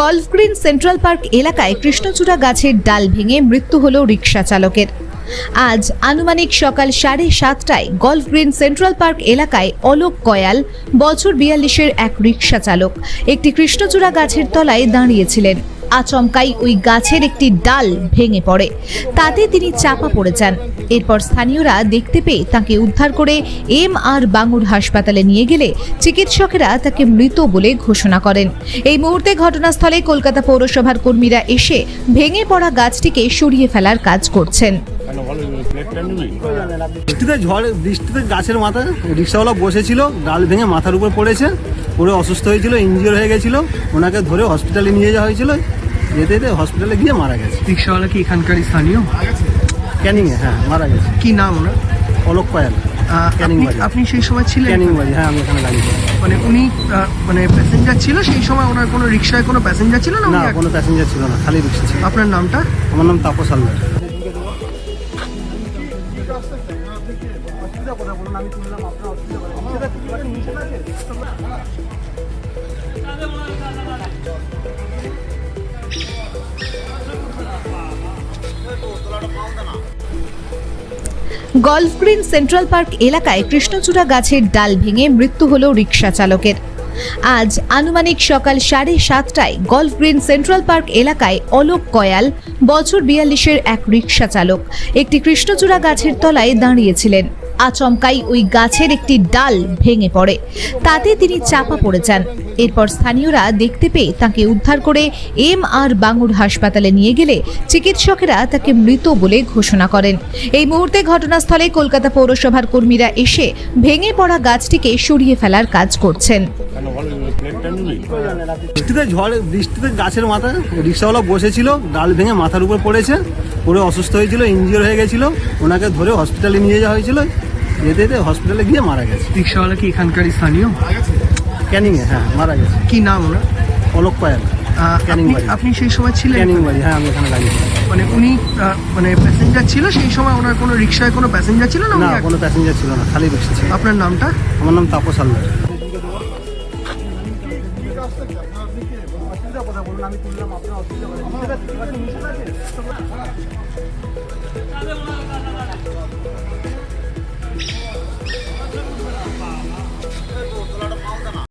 Golf green central park এলাকায় কৃষ্ণচূড়া গাছের ডাল ভেঙে মৃত্যু হল রিকশা চালকের। আজ আনুমানিক সকাল সাড়ে সাতটায় গলফ গ্রিন সেন্ট্রাল পার্ক এলাকায় অলোক কয়াল, বছর বিয়াল্লিশের এক রিক্সা চালক, একটি কৃষ্ণচূড়া গাছের তলায় দাঁড়িয়েছিলেন। আচমকাই ওই গাছের একটি ডাল ভেঙে পড়ে। তাতে তিনি চাপা পড়ে যান। এরপর স্থানীয়রা দেখতে পেয়ে তাকে উদ্ধার করে এম আর বাঙুর হাসপাতালে নিয়ে গেলে চিকিৎসকেরা তাকে মৃত বলে ঘোষণা করেন। এই মুহূর্তে ঘটনাস্থলে কলকাতা পৌরসভার কর্মীরা এসে ভেঙে পড়া গাছটিকে সরিয়ে ফেলার কাজ করছেন। বৃষ্টিতে ঝড়, বৃষ্টিতে গাছের মাথায় রিক্সাওয়ালা বসেছিল, ডাল ভেঙে মাথার উপর পড়েছে পড়ে অসুস্থ হয়েছিল ইঞ্জিওর হয়ে গেছিল, ওনাকে ধরে হসপিটালে নিয়ে যাওয়া হয়েছিল। যেতে যেতে হসপিটালে গিয়ে মারা গেছে। রিক্সাওয়ালা কি এখানকার স্থানীয়? ক্যানিংয়ে হ্যাঁ মারা গেছে। কি নাম ওনার? অলোক ক্যানিং আপনি- সেই সময় ছিলেন ক্যানিং বাড়ি হ্যাঁ আমি এখানে গাড়ি মানে উনি মানে প্যাসেঞ্জার ছিল সেই সময় ওনার কোনো রিক্সায় কোনো প্যাসেঞ্জার ছিল না না কোনো প্যাসেঞ্জার ছিল না খালি রিক্সা ছিল। আপনার নামটা? আমার নাম Tapas Haldar. Golf green central park এলাকায় কৃষ্ণচূড়া গাছের ডাল ভেঙে মৃত্যু হল রিক্সা চালকের। আজ আনুমানিক সকাল সাড়ে সাতটায় গলফ গ্রিন সেন্ট্রাল পার্ক এলাকায় অলোক কয়াল, বছর বিয়াল্লিশের এক রিক্সা চালক, একটি কৃষ্ণচূড়া গাছের তলায় দাঁড়িয়েছিলেন। আচমকাই ওই গাছের একটি ডাল ভেঙে পড়ে। তাতে তিনি চাপা পড়ে যান। এরপর স্থানীয়রা দেখতে পেয়ে তাকে উদ্ধার করে এম আর বাঙুর হাসপাতালে নিয়ে গেলে চিকিৎসকেরা তাকে মৃত বলে ঘোষণা করেন। এই মুহূর্তে ঘটনাস্থলে কলকাতা পৌরসভার কর্মীরা এসে ভেঙে পড়া গাছটিকে সরিয়ে ফেলার কাজ করছেন। বৃষ্টিতে ঝড়, বৃষ্টিতে গাছের মাথায় রিক্সাওয়ালা বসেছিল, ডাল ভেঙে মাথার উপর পড়েছে পড়ে অসুস্থ হয়েছিল ইঞ্জিওর হয়ে গেছিল, ওনাকে ধরে হসপিটালে নিয়ে যাওয়া হয়েছিল। যেতে যেতে হসপিটালে গিয়ে মারা গেছে। রিক্সাওয়ালা কি এখানকার স্থানীয়? ক্যানিংয়ে হ্যাঁ মারা গেছে। কি নাম ওনার? অলোক আহ, ক্যানিং আপনি- বাড়ি। আপনি সেই সময় ছিলেন ক্যানিং বাড়ি হ্যাঁ আমি এখানে গাড়ি মানে উনি মানে প্যাসেঞ্জার ছিল সেই সময় ওনার কোনো রিক্সায় কোনো প্যাসেঞ্জার ছিল না না কোনো প্যাসেঞ্জার ছিল না খালি রিক্সা ছিল। আপনার নামটা? আমার নাম তাপস হালদার।